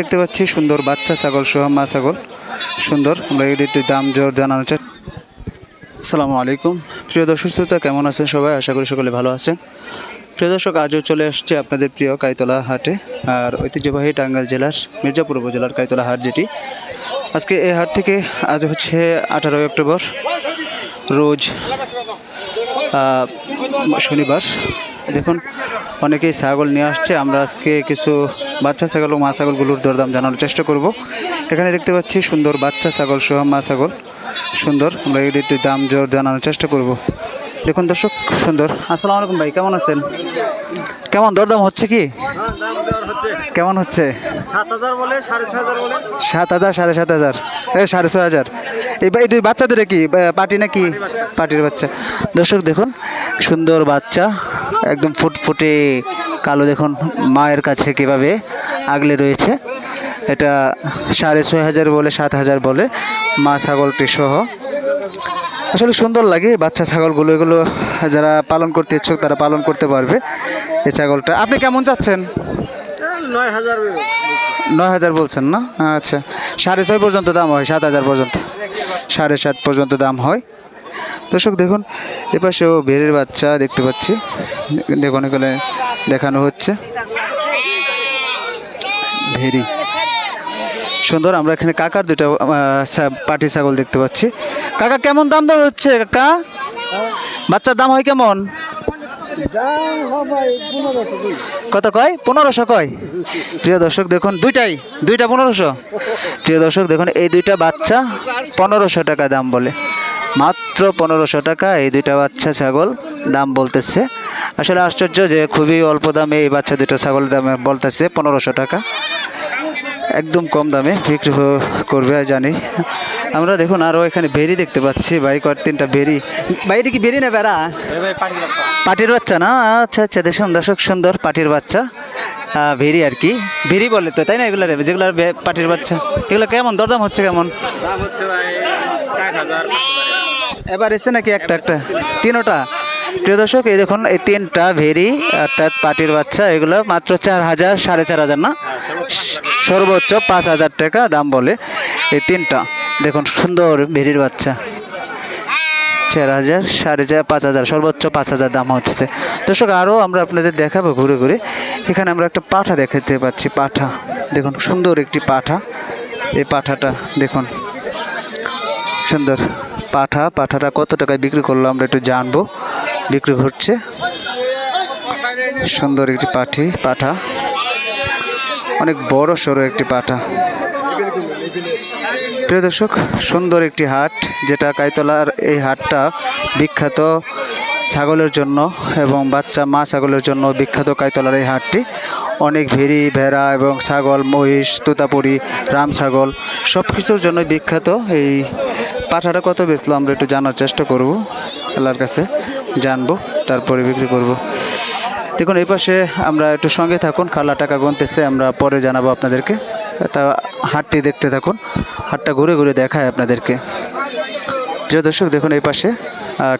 দেখতে পাচ্ছি সুন্দর বাচ্চা ছাগল সহ মা ছাগল। সুন্দর, আমরা একটু দাম জোর জানানো চেষ্টা আসসালামু আলাইকুম। প্রিয় দর্শক শ্রোতা, কেমন আছেন সবাই? আশা করি সকলে ভালো আছেন। প্রিয় দর্শক, আজও চলে আসছে আপনাদের প্রিয় কাইতলা হাটে আর ঐতিহ্যবাহী টাঙ্গাইল জেলার, মির্জাপুর উপজেলার কাইতলা হাট যেটি। আজকে এই হাট থেকে আজ হচ্ছে আঠারোই অক্টোবর, রোজ শনিবার। দেখুন অনেকেই ছাগল নিয়ে আসছে। আমরা আজকে কিছু বাচ্চা ছাগল ও মা ছাগলগুলোর দরদাম জানানোর চেষ্টা করব। এখানে দেখতে পাচ্ছি সুন্দর বাচ্চা ছাগল সহ মা ছাগল। সুন্দর আমরা একটু দাম জোর জানানোর চেষ্টা করব। দেখুন দর্শক সুন্দর। আসসালামু আলাইকুম ভাই কেমন আছেন? কেমন দরদাম হচ্ছে কি? কেমন হচ্ছে? সাত হাজার বলে সাড়ে ছ সাত হাজার সাড়ে সাত হাজার। এ সাড়ে ছয় হাজার। এই দুই বাচ্চা ধরে কি? বা- পাটি নাকি? পাটির বাচ্চা। দর্শক দেখুন, সুন্দর বাচ্চা, একদম ফুটফুটে, কালো দেখুন, মায়ের কাছে কীভাবে আগলে রয়েছে। এটা সাড়ে ছয় হাজার বলে, সাত হাজার বলে, মা ছাগলটি সহ। আসলে সুন্দর লাগে বাচ্চা ছাগলগুলো, এগুলো যারা পালন করতে ইচ্ছুক তারা পালন করতে পারবে এই ছাগলটা। আপনি কেমন চাচ্ছেন? নয় হাজার। নয় হাজার বলছেন না? আচ্ছা। সাড়ে ছয় পর্যন্ত দাম হয়, সাত হাজার পর্যন্ত। সাড়ে সাত পর্যন্ত দাম হয়। দর্শক, দেখুন এপাশেও বেড়ের বাচ্চা দেখতে পাচ্ছি। দেখুন এখানে দেখানো হচ্ছে। ভেরি সুন্দর, আমরা এখানে কাকার দুটা পাটি ছাগল দেখতে পাচ্ছি। কাকা, কেমন দাম দর হচ্ছে, কাকা? বাচ্চার দাম হয় কেমন দাম হবে পনেরোশো দুই কত কয়? পনেরোশো কয়? প্রিয় দর্শক, দেখুন, দুইটাই, দুইটা পনেরোশো। প্রিয় দর্শক, দেখুন, এই দুইটা বাচ্চা পনেরোশো টাকা দাম বলে। মাত্র পনেরোশো টাকা এই দুইটা বাচ্চা ছাগল দাম বলতেছে। আসলে আশ্চর্য যে খুবই অল্প দামে এই বাচ্চা দুটো ছাগল দামে বলতেছে পনেরোশো টাকা। একদম কম দামে বিক্রি করবে, জানি। আমরা দেখুন আরও এখানে বেরি দেখতে পাচ্ছি। ভাই আর তিনটা বেরি। বাইরে কি বেরি না বেড়া? পাটির বাচ্চা। না? আচ্ছা আচ্ছা দেখুন দর্শক সুন্দর পাটির বাচ্চা। ভেরি আর কি। ভেরি বলে তো তাই না এগুলো যেগুলো পাটির বাচ্চা। এগুলো কেমন? দরদাম হচ্ছে কেমন? এবার এসে নাকি একটা একটা। তিনোটা। প্রিয় দর্শক এই দেখুন এই তিনটা ভেরি অর্থাৎ পাটির বাচ্চা এগুলো মাত্র চার হাজার সাড়ে চার হাজার না? সর্বোচ্চ পাঁচ হাজার টাকা দাম বলে এই তিনটা। দেখুন, সুন্দর ভেড়ির বাচ্চা। চার হাজার, সাড়ে চার, পাঁচ হাজার, সর্বোচ্চ পাঁচ হাজার দাম হচ্ছে। দর্শক আরও আমরা আপনাদের দেখাবো ঘুরে ঘুরে। এখানে আমরা একটা পাঠা দেখাতে পাচ্ছি, পাঠা। দেখুন, সুন্দর একটি পাঠা। এই পাঠাটা, দেখুন। সুন্দর পাঠা, পাঠাটা কত টাকায় বিক্রি করল আমরা একটু জানব। বিক্রি ঘটছে সুন্দর একটি পাঠি, পাঠা। অনেক বড় সড়ো একটি পাঠা। প্রিয় দর্শক, সুন্দর একটি হাট, যেটা কাইতলার এই হাটটা বিখ্যাত ছাগলের জন্য এবং বাচ্চা মা ছাগলের জন্য বিখ্যাত কাইতলার এই হাটটি। অনেক ভেড়ি, ভেড়া এবং ছাগল, মহিষ, তোতাপুরি, রাম ছাগল সব কিছুর জন্য বিখ্যাত। এই পাঠাটা কত বেচলো আমরা একটু জানার চেষ্টা করব, আল্লাহর কাছে জানব, তারপরে বিক্রি করব। দেখুন, এই পাশে আমরা একটু সঙ্গে থাকুন, খালা টাকা গুনতেছে, আমরা পরে জানাব আপনাদেরকে। তা হাটটি দেখতে থাকুন। হাটটা ঘুরে ঘুরে দেখায় আপনাদেরকে। প্রিয় দর্শক দেখুন এই পাশে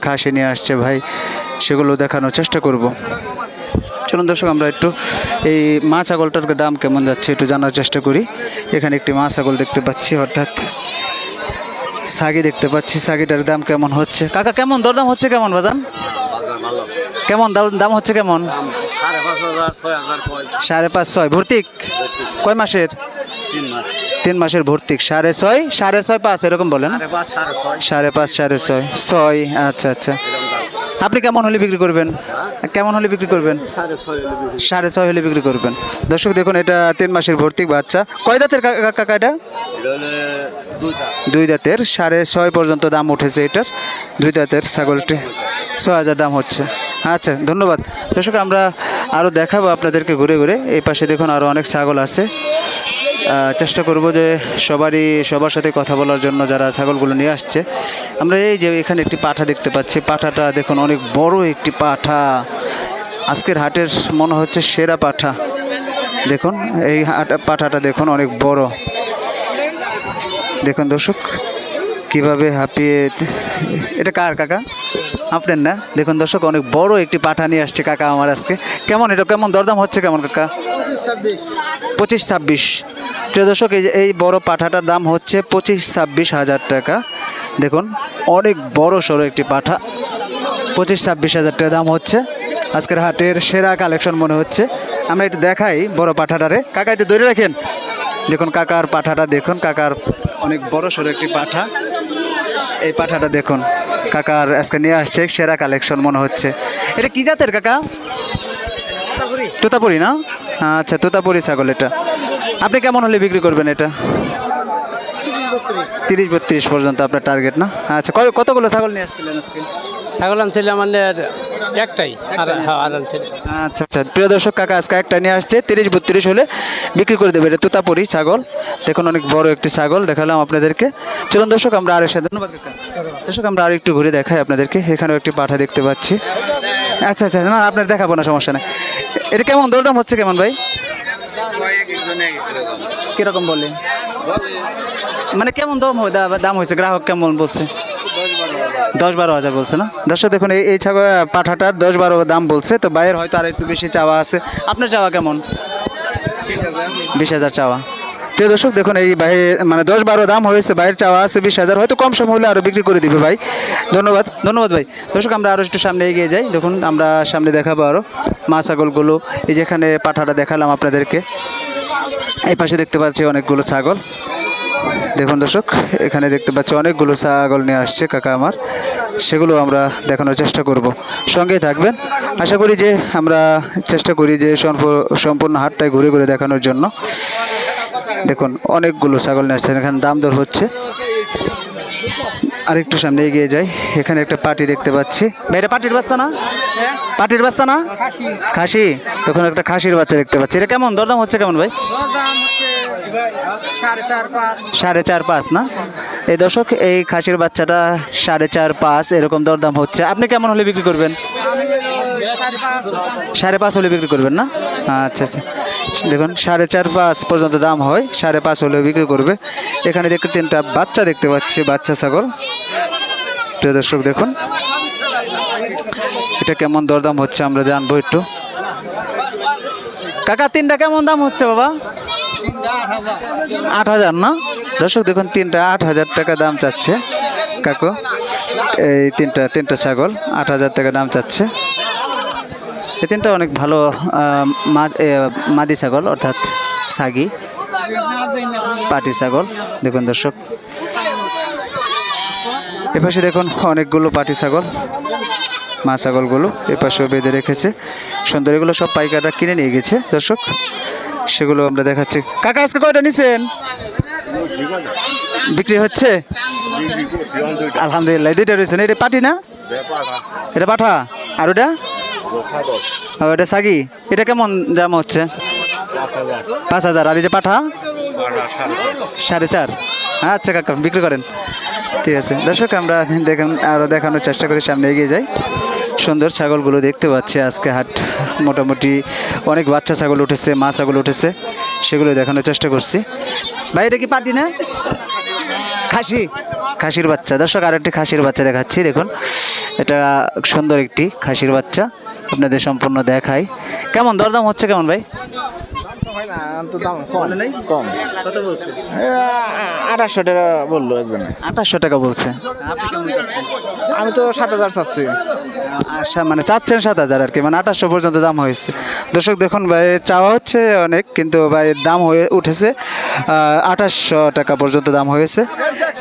খাসি নিয়ে আসছে ভাই। সেগুলো দেখানোর চেষ্টা করব। চলুন দর্শক আমরা একটু এই মা ছাগলটার দাম কেমন যাচ্ছে একটু জানার চেষ্টা করি। এখানে একটি মা ছাগল দেখতে পাচ্ছি অর্থাৎ সাগি দেখতে পাচ্ছি সাগিটার দাম কেমন হচ্ছে? কাকা কেমন? দরদাম হচ্ছে কেমন বাজান? কেমন? দাম- দাম হচ্ছে কেমন? সাড়ে পাঁচ ছয়। ভর্তিক? কয় মাসের? তিন মাসের ভর্তিক সাড়ে ছয়? সাড়ে ছয় পাঁচ এরকম বলেন। সাড়ে পাঁচ সাড়ে ছয়। ছয়। আচ্ছা আচ্ছা। আপনি কেমন হলে বিক্রি করবেন? কেমন হলে বিক্রি করবেন? সাড়ে ছয় হলে বিক্রি। করবেন। দর্শক দেখুন এটা তিন মাসের ভর্তিক বাচ্চা। কয় দাঁতের কাকা এটা? দুই দাঁতের সাড়ে ছয় পর্যন্ত দাম উঠেছে এটার। দুই দাঁতের ছাগলটি। ছয় হাজার দাম হচ্ছে। আচ্ছা ধন্যবাদ। দর্শক আমরা আরও দেখাবো আপনাদেরকে ঘুরে ঘুরে। এই পাশে দেখুন আরও অনেক ছাগল আছে। চেষ্টা করব যে সবারই, সবার সাথে কথা বলার জন্য যারা ছাগলগুলো নিয়ে আসছে, আমরা এই যে এখানে একটি পাঠা দেখতে পাচ্ছি। পাঠাটা দেখুন, অনেক বড় একটি পাঠা। আজকের হাটের মনে হচ্ছে সেরা পাঠা। দেখুন, এই পাঠাটা দেখুন, অনেক বড়। দেখুন দর্শক, কীভাবে হাঁপিয়ে এটা কার কাকা? আপনার না? দেখুন দর্শক, অনেক বড় একটি পাঠা নিয়ে আসছে কাকা আমার আজকে। কেমন, এটা কেমন দরদাম হচ্ছে কেমন কাকা? পঁচিশ ছাব্বিশ। প্রিয় দর্শক এই যে এই বড় পাঠাটার দাম হচ্ছে পঁচিশ ছাব্বিশ হাজার টাকা। দেখুন অনেক বড় সড়ো একটি পাঠা। পঁচিশ ছাব্বিশ হাজার টাকা দাম হচ্ছে। আজকের হাটের সেরা কালেকশন মনে হচ্ছে। আমরা একটু দেখাই বড় পাঠাটারে। কাকা একটু ধরে রাখেন। দেখুন কাকার পাঠাটা দেখুন কাকার অনেক বড় সড়ো একটি পাঠা। এই পাঠাটা দেখুন কাকার আজকে নিয়ে আসছে সেরা কালেকশন মনে হচ্ছে। এটা কি জাতের কাকা? তোতাপুরি না? আচ্ছা তোতাপুরি ছাগল এটা। আপনি কেমন হলে বিক্রি করবেন এটা? তিরিশ বত্রিশ। পর্যন্ত আপনার টার্গেট না? আচ্ছা কতগুলো ছাগল নিয়ে আসছিলেন আজকে? ছাগল আনছিল আমাদের একটাই হ্যাঁ আচ্ছা আচ্ছা। প্রিয় দর্শক কাকা আজকে একটা নিয়ে আসছে। তিরিশ বত্রিশ হলে বিক্রি করে দেবে। এটা তোতাপুরি ছাগল। দেখুন অনেক বড় একটি ছাগল দেখালাম আপনাদেরকে। চলুন দর্শক আমরা আরও সাথে ধন্যবাদ দর্শক আমরা আর একটু ঘুরে দেখাই আপনাদেরকে। এখানেও একটি পাঠা দেখতে পাচ্ছি। আচ্ছা আচ্ছা। না আপনার দেখাবো না সমস্যা নেই। এটা কেমন? দরদাম হচ্ছে কেমন ভাই? কীরকম বলে? মানে কেমন দাম হয়? দা- দাম হয়েছে গ্রাহক কেমন বলছে? দশ বারো হাজার বলছে না? দর্শক দেখুন এই এই ছাগল পাঠাটার দশ বারো দাম বলছে তো বাইরের হয়তো আর একটু বেশি চাওয়া আছে। আপনার চাওয়া কেমন? বিশ হাজার। চাওয়া। প্রিয় দর্শক দেখুন এই ভাই মানে দশ বারো দাম হয়েছে বাইরের চাওয়া আছে বিশ হাজার। হয়তো কম সম হলে আরও বিক্রি করে দিবে ভাই। ধন্যবাদ। ধন্যবাদ ভাই। দর্শক আমরা আরও একটু সামনে এগিয়ে যাই। দেখুন আমরা সামনে দেখাবো আরও মা ছাগলগুলো। এই যেখানে পাঠাটা দেখালাম আপনাদেরকে। এই পাশে দেখতে পাচ্ছি অনেকগুলো ছাগল। দেখুন দর্শক, এখানে দেখতে পাচ্ছি অনেকগুলো ছাগল নিয়ে আসছে কাকা আমার। সেগুলো আমরা দেখানোর চেষ্টা করব। সঙ্গে থাকবেন। আশা করি যে আমরা চেষ্টা করি যে সম্পূর্ণ হাটটায় ঘুরে ঘুরে দেখানোর জন্য। দেখুন, অনেকগুলো ছাগল নিয়ে আসছে এখানে দাম দর হচ্ছে। আরেকটু সামনে এগিয়ে যাই। এখানে একটা পাটি দেখতে পাচ্ছি। এটা পাটির বাচ্চা না? পাটির বাচ্চা না? খাসি। তখন একটা খাসির বাচ্চা দেখতে পাচ্ছি। এটা কেমন? দরদাম হচ্ছে কেমন ভাই? সাড়ে চার পাঁচ, না? এই দর্শক, এই খাসির বাচ্চাটা সাড়ে চার পাঁচ, এরকম দরদাম হচ্ছে। আপনি কেমন হলে বিক্রি করবেন? সাড়ে পাঁচ হলে বিক্রি করবেন না? আচ্ছা আচ্ছা। দেখুন, সাড়ে চার পাঁচ পর্যন্ত দাম হয়, সাড়ে পাঁচ হলেও বিক্রি করবে। এখানে দেখতে তিনটা বাচ্চা দেখতে পাচ্ছি, বাচ্চা ছাগল। প্রিয় দর্শক, দেখুন। এটা কেমন দরদাম হচ্ছে আমরা জানব একটু। কাকা, তিনটা কেমন দাম হচ্ছে বাবা? আট হাজার না? দর্শক, দেখুন, তিনটা আট হাজার টাকা দাম চাচ্ছে। কাকু, এই তিনটা তিনটা ছাগল, আট হাজার টাকা দাম চাচ্ছে। এই তিনটা অনেক ভালো মাদি ছাগল অর্থাৎ সাগি পাটি ছাগল। দেখুন দর্শক এপাশে দেখুন অনেকগুলো পাটি ছাগল মা ছাগলগুলো এপাশেও বেঁধে রেখেছে। সুন্দর এগুলো সব পাইকাররা কিনে নিয়ে গেছে। দর্শক সেগুলো আমরা দেখাচ্ছি। কাকা আজকে কয়টা নিছেন? বিক্রি হচ্ছে? আলহামদুলিল্লাহ দুইটা রয়েছে না? এটা পাটি না? এটা পাঠা। আর ওটা? ও, এটা সাগি? এটা কেমন দাম হচ্ছে? পাঁচ হাজার। আর এই যে পাঠা? সাড়ে চার। আচ্ছা কাকা বিক্রি করেন। ঠিক আছে। দর্শক আমরা দেখুন আরও দেখানোর চেষ্টা করি সামনে এগিয়ে যাই। সুন্দর ছাগলগুলো দেখতে পাচ্ছি আজকে হাট। মোটামুটি অনেক বাচ্চা ছাগল উঠেছে মা ছাগল উঠেছে। সেগুলো দেখানোর চেষ্টা করছি। ভাই এটা কি পাটি না? খাসি। খাসির বাচ্চা। দর্শক আর একটি খাসির বাচ্চা দেখাচ্ছি, দেখুন। এটা সুন্দর একটি খাসির বাচ্চা। আপনাদের সম্পূর্ণ দেখাই। কেমন, দরদাম হচ্ছে কেমন ভাই? কম। কত বলছে? আঠাশশো টাকা বলল একজনে। আঠাশশো টাকা বলছে। আপনি কেমন চাচ্ছেন? আমি তো সাত হাজার চাচ্ছি। আচ্ছা মানে চাচ্ছেন সাত হাজার আর কি মানে আঠাশশো পর্যন্ত দাম হয়েছে। দর্শক দেখুন ভাই চাওয়া হচ্ছে অনেক কিন্তু ভাই দাম হয়ে উঠেছে। আঠাশশো টাকা পর্যন্ত দাম হয়েছে।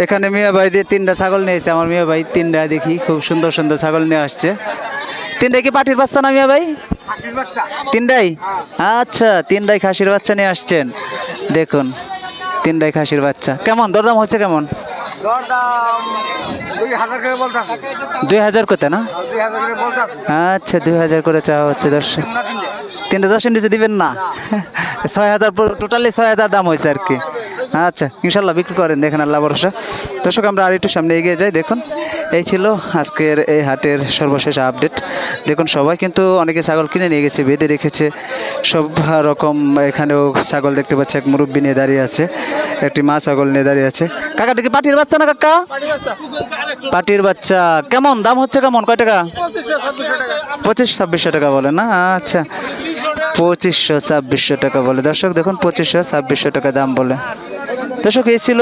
এখানে মিয়া ভাই দিয়ে তিনটা ছাগল নিয়েছে আমার মিয়া ভাই তিনটা দেখি খুব সুন্দর সুন্দর ছাগল নিয়ে আসছে। তিনটা কি পাটির বাচ্চা না মিয়া ভাই? তিনটাই আচ্ছা তিনটাই খাসির বাচ্চা নিয়ে আসছেন। দেখুন তিনটাই খাসির বাচ্চা। কেমন দরদাম হচ্ছে কেমন? দুই হাজার করে করতে না? বলতেছে। আচ্ছা দুই হাজার করে চাওয়া হচ্ছে দর্শক। তিনটা দশের নিচে দিবেন না? ছয় হাজার টোটালি ছয় হাজার দাম হয়েছে আর কি। আচ্ছা ইনশাল্লাহ বিক্রি করেন দেখেন আল্লাহ ভরসা। দর্শক আমরা আর একটু সামনে এগিয়ে যাই দেখুন। এই ছিল আজকের এই হাটের সর্বশেষ আপডেট দেখুন, সবাই কিন্তু অনেকে ছাগল কিনে নিয়ে গেছে, বেঁধে রেখেছে। সব রকম এখানেও ছাগল দেখতে পাচ্ছি, এক মুরব্বী নিয়ে দাঁড়িয়ে আছে, একটি মা ছাগল নিয়ে দাঁড়িয়ে আছে। কাকা দেখি পাটির বাচ্চা না কাকা? পাটির বাচ্চা। কেমন? দাম হচ্ছে কেমন? কয় টাকা? পঁচিশ ছাব্বিশশো টাকা বলে না? আচ্ছা। পঁচিশশো ছাব্বিশশো টাকা বলে। দর্শক, দেখুন, পঁচিশশো ছাব্বিশশো টাকা দাম বলে। দর্শক, এই ছিল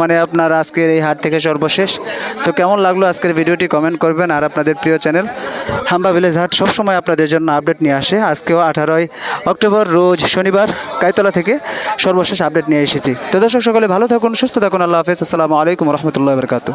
মানে আপনার আজকের এই হাট থেকে সর্বশেষ। তো কেমন লাগল আজকের ভিডিওটি? কমেন্ট করবেন। আর আপনাদের প্রিয় চ্যানেল, হাম্বা ভিলেজ হাট সবসময় আপনাদের জন্য আপডেট নিয়ে আসে। আজকেও আঠারোই অক্টোবর, রোজ শনিবার, কাইতলা থেকে সর্বশেষ আপডেট নিয়ে এসেছি। তো দর্শক, সকলে ভালো থাকুন, সুস্থ থাকুন। আল্লাহ হাফেজ। আসসালামু আলাইকুম রহমতুল্লাহ বরকাতু